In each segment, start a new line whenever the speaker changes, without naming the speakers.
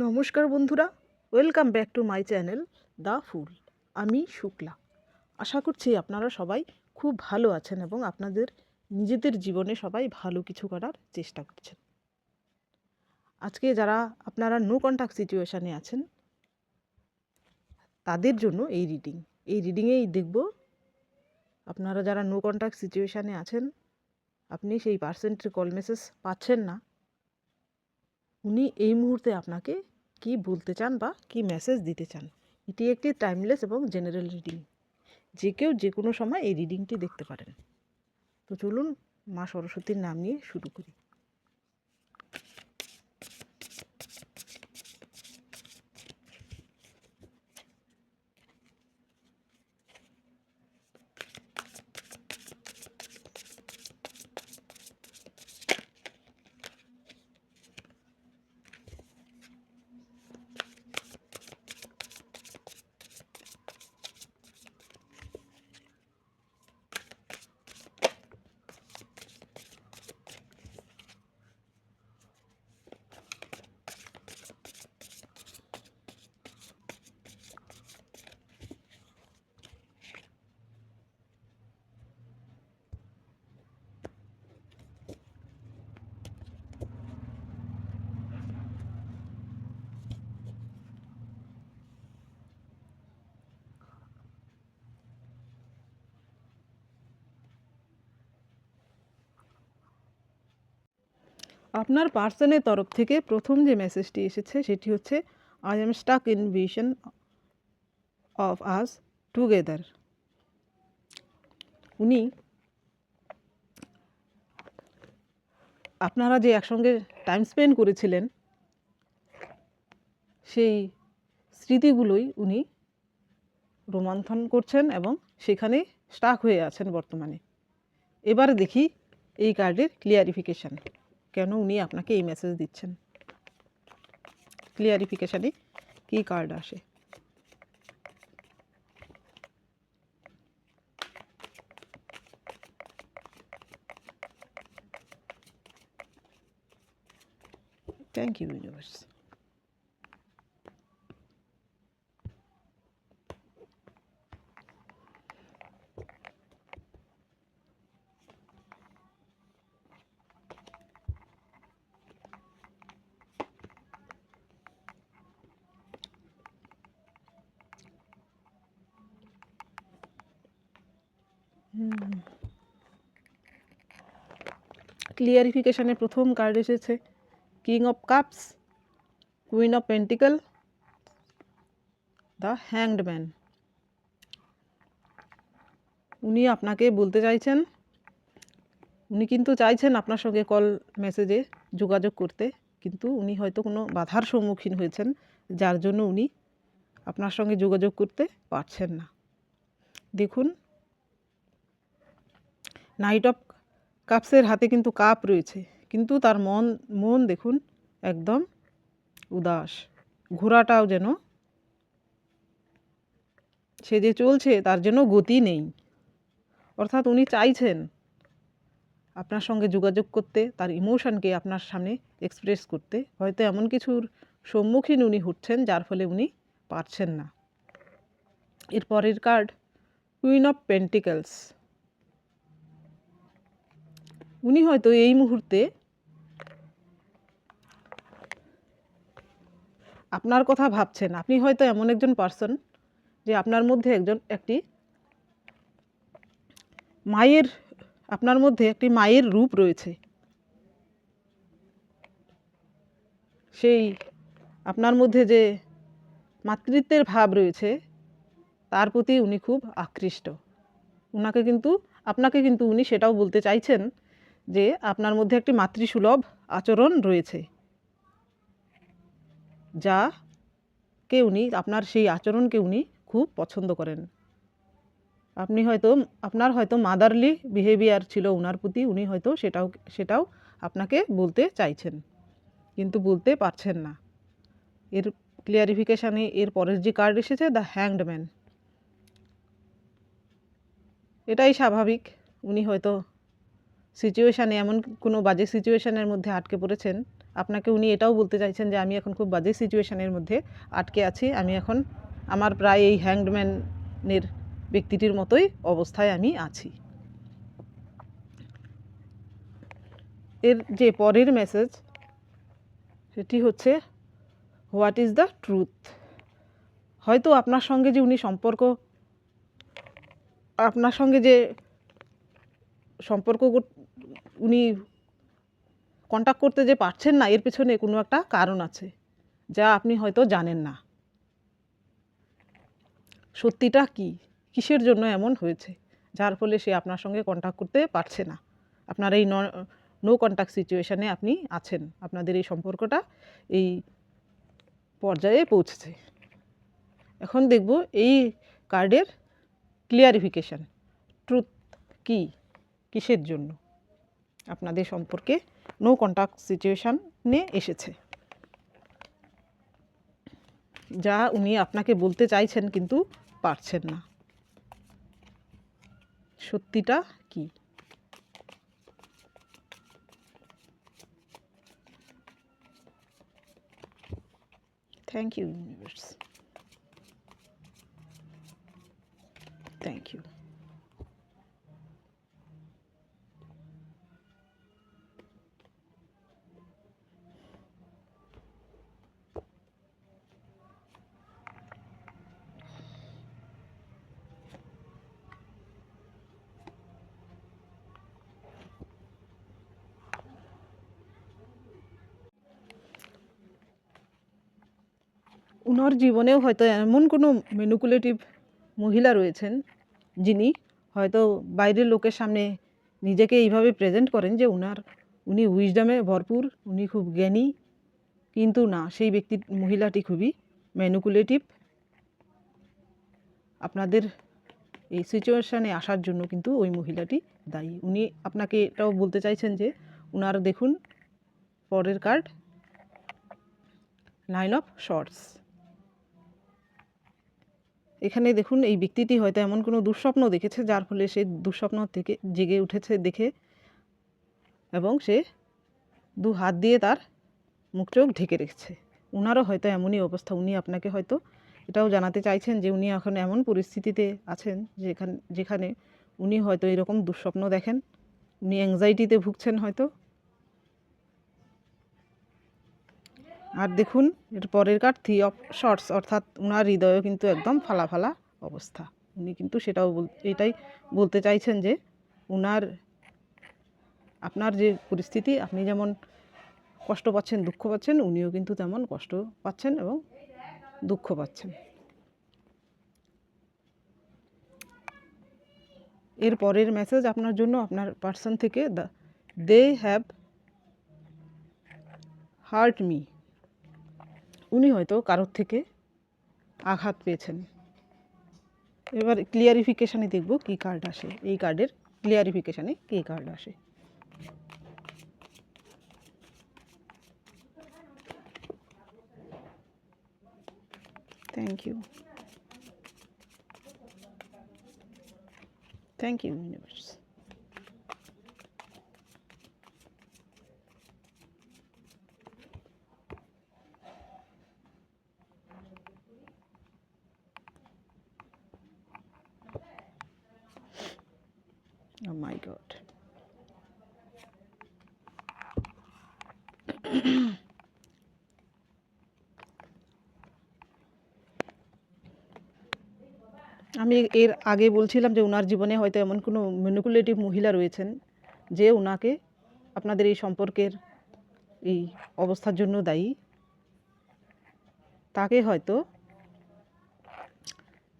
নমস্কার বন্ধুরা, welcome back to my channel the fool. আমি শুক্লা। আশা করছি আপনারা সবাই খুব ভালো আছেন এবং আপনাদের নিজেদের জীবনে সবাই ভালো কিছু করার চেষ্টা করছেন। আজকে যারা আপনারা নো কন্ট্যাক্ট সিচুয়েশানে আছেন, তাদের জন্য এই রিডিং এই রিডিংয়েই দেখব আপনারা যারা নো কন্ট্যাক্ট সিচুয়েশানে আছেন, আপনি সেই পার্সেন্টের কল মেসেজ পাচ্ছেন না উনি এই মুহূর্তে আপনাকে কি বলতে চান বা কি মেসেজ দিতে চান, এটি একটি টাইমলেস এবং জেনারেল রিডিং যে কেউ যে কোনো সময় এই রিডিংটি দেখতে পারেন। তো চলুন মা সরস্বতীর নাম নিয়ে শুরু করি। আপনার পার্সনের তরফ থেকে প্রথম যে মেসেজটি এসেছে, সেটি হচ্ছে I am stuck in vision of us together উনি আপনারা যে একসঙ্গে টাইম স্পেন্ড করেছিলেন, সেই স্মৃতিগুলোই উনি রোমন্থন করছেন এবং সেখানে স্টাক হয়ে আছেন বর্তমানে। এবার দেখি এই কার্ডের ক্লিয়ারিফিকেশান কেন উনি আপনাকে এই মেসেজ দিচ্ছেন? ক্লিয়ারিফিকেশানে কী কার্ড আসে? থ্যাংক ইউ ইউনিভার্স ক্লিয়ারিফিকেশানের প্রথম কার্ড এসেছে। King of cups queen of pentacle the hanged man উনি আপনাকে বলতে চাইছেন, উনি কিন্তু চাইছেন আপনার সঙ্গে কল মেসেজে যোগাযোগ করতে, কিন্তু উনি হয়তো কোনো বাধার সম্মুখীন হয়েছেন, যার জন্য উনি আপনার সঙ্গে যোগাযোগ করতে পারছেন না। দেখুন নাইট অফ কাপসের হাতে কিন্তু কাপ রয়েছে। কিন্তু তার মন মন দেখুন, একদম উদাস। ঘোড়াটাও যেন সে যে চলছে, তার জন্য গতি নেই। অর্থাৎ উনি চাইছেন আপনার সঙ্গে যোগাযোগ করতে, তার ইমোশনকে আপনার সামনে এক্সপ্রেস করতে। হয়তো এমন কিছুর সম্মুখীন উনি হচ্ছেন, যার ফলে উনি পারছেন না। এর পরের কার্ড কুইন অফ পেন্টিকেলস উনি হয়তো এই মুহূর্তে আপনার কথা ভাবছেন। আপনি হয়তো এমন একজন পার্সন যে আপনার মধ্যে একজন একটি মায়ের, আপনার মধ্যে একটি মায়ের রূপ রয়েছে। সেই আপনার মধ্যে যে মাতৃত্বের ভাব রয়েছে, তার প্রতি উনি খুব আকৃষ্ট। ওনাকে কিন্তু, আপনাকে কিন্তু উনি সেটাও বলতে চাইছেন যে আপনার মধ্যে একটি মাতৃসুলভ আচরণ রয়েছে। যা কে উনি, আপনার সেই আচরণকে উনি খুব পছন্দ করেন। আপনি হয়তো, আপনার হয়তো মাদারলি বিহেভিয়ার ছিল ওনার প্রতি, উনি হয়তো সেটাও সেটাও আপনাকে বলতে চাইছেন। কিন্তু বলতে পারছেন না। এর ক্লিয়ারিফিকেশানে এর পরের যে কার্ড এসেছে দ্য হ্যাংড ম্যান এটাই স্বাভাবিক। উনি হয়তো সিচুয়েশানে এমন কোনো বাজে সিচুয়েশানের মধ্যে আটকে পড়েছেন? আপনাকে উনি এটাও বলতে চাইছেন যে, আমি এখন খুব বাজে সিচুয়েশানের মধ্যে আটকে আছি। আমি এখন আমার প্রায় এই হ্যাংডম্যানের ব্যক্তিটির মতোই অবস্থায় আমি আছি। এর যে পরের মেসেজ সেটি হচ্ছে হোয়াট ইজ দ্য ট্রুথ হয়তো আপনার সঙ্গে যে উনি সম্পর্ক, আপনার সঙ্গে যে সম্পর্ক উনি কন্ট্যাক্ট করতে যে পারছেন না, এর পেছনে কোনো একটা কারণ আছে, যা আপনি হয়তো জানেন না। সত্যিটা কি? কিসের জন্য এমন হয়েছে? যার ফলে সে আপনার সঙ্গে কন্ট্যাক্ট করতে পারছে না। আপনার এই নো কন্ট্যাক্ট সিচুয়েশানে আপনি আছেন। আপনাদের এই সম্পর্কটা এই পর্যায়ে পৌঁছেছে। এখন দেখব এই কার্ডের ক্লিয়ারিফিকেশান ট্রুথ কি? কিসের জন্য? আপনাদের সম্পর্কে নো কন্ট্যাক্ট সিচুয়েশানে এসেছে। যা উনি আপনাকে বলতে চাইছেন কিন্তু পারছেন না। সত্যিটা কি? Thank you universe thank you ওনার জীবনেও হয়তো এমন কোনো ম্যানিকুলেটিভ মহিলা রয়েছেন যিনি হয়তো বাইরের লোকের সামনে নিজেকে এইভাবে প্রেজেন্ট করেন যে ওনার উনি উইজডমে ভরপুর, উনি খুব জ্ঞানী, কিন্তু না, সেই ব্যক্তি, মহিলাটি খুবই ম্যানুকুলেটিভ আপনাদের এই সিচুয়েশানে আসার জন্য কিন্তু ওই মহিলাটি দায়ী। উনি আপনাকে এটাও বলতে চাইছেন যে ওনার দেখুন, পরের কার্ড নাইন অফ শর্টস এখানে দেখুন, এই ব্যক্তিটি হয়তো এমন কোনো দুঃস্বপ্ন দেখেছে, যার ফলে সে দুঃস্বপ্ন থেকে জেগে উঠেছে দেখে এবং সে দু হাত দিয়ে তার মুখ চোখ ঢেকে রেখেছে। ওনারও হয়তো এমনই অবস্থা। উনি আপনাকে হয়তো এটাও জানাতে চাইছেন যে উনি এখন এমন পরিস্থিতিতে আছেন যেখানে যেখানে উনি হয়তো এরকম দুঃস্বপ্ন দেখেন। উনি অ্যাংজাইটিতে ভুগছেন হয়তো। আর দেখুন, এর পরের কার্ড থ্রি অফ শর্টস অর্থাৎ ওনার হৃদয়ও কিন্তু একদম ফালা ফালা অবস্থা। উনি কিন্তু সেটাও বল, এটাই বলতে চাইছেন যে ওনার আপনার যে পরিস্থিতি, আপনি যেমন কষ্ট পাচ্ছেন, দুঃখ পাচ্ছেন, উনিও কিন্তু তেমন কষ্ট পাচ্ছেন এবং দুঃখ পাচ্ছেন। এর পরের মেসেজ আপনার জন্য আপনার পার্সন থেকে the they have hurt me হয়তো কারোর থেকে আঘাত পেয়েছেন। এবার ক্লিয়ারিফিকেশানে দেখব কী কার্ড আসে। এই কার্ডের ক্লিয়ারিফিকেশানে কী কার্ড আসে। Thank you thank you universe আমি এর আগে বলছিলাম যে ওনার জীবনে হয়তো এমন কোনো ম্যানিকুলেটিভ মহিলা রয়েছেন যে ওনাকে আপনাদের এই সম্পর্কের এই অবস্থার জন্য দায়ী। তাকে হয়তো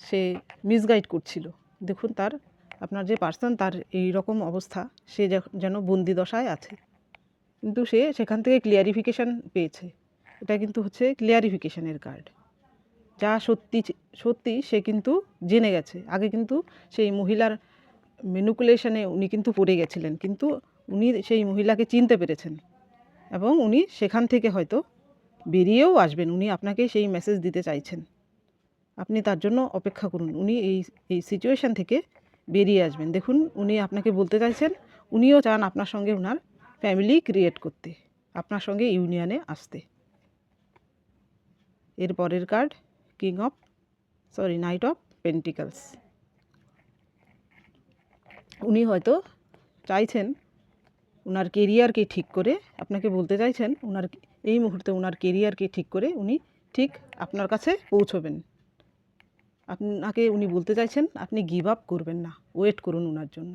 সে মিসগাইড করছিল। দেখুন তার, আপনার যে পার্সন তার এই রকম অবস্থা, সে যেন বন্দি দশায় আছে। কিন্তু সে সেখান থেকে ক্লিয়ারিফিকেশান পেয়েছে। এটা কিন্তু হচ্ছে ক্লিয়ারিফিকেশানের কার্ড যা সত্যি সত্যি সে কিন্তু জেনে গেছে। আগে কিন্তু সেই মহিলার ম্যানিকুলেশনে উনি কিন্তু পড়ে গেছিলেন। কিন্তু উনি সেই মহিলাকে চিনতে পেরেছেন এবং উনি সেখান থেকে হয়তো বেরিয়েও আসবেন। উনি আপনাকে সেই মেসেজ দিতে চাইছেন। আপনি তার জন্য অপেক্ষা করুন। উনি এই এই সিচুয়েশান থেকে বেরিয়ে আসবেন। দেখুন, উনি আপনাকে বলতে চাইছেন। উনিও চান আপনার সঙ্গে ওনার ফ্যামিলি ক্রিয়েট করতে, আপনার সঙ্গে ইউনিয়নে আসতে। এর পরের card, king of, sorry, knight of pentacles. উনি হয়তো চাইছেন ওনার কেরিয়ারকে ঠিক করে, আপনাকে বলতে চাইছেন ওনার এই মুহূর্তে ওনার কেরিয়ারকে ঠিক করে উনি ঠিক আপনার কাছে পৌঁছবেন। আপনাকে উনি বলতে চাইছেন, আপনি গিভ আপ করবেন না, ওয়েট করুন ওনার জন্য।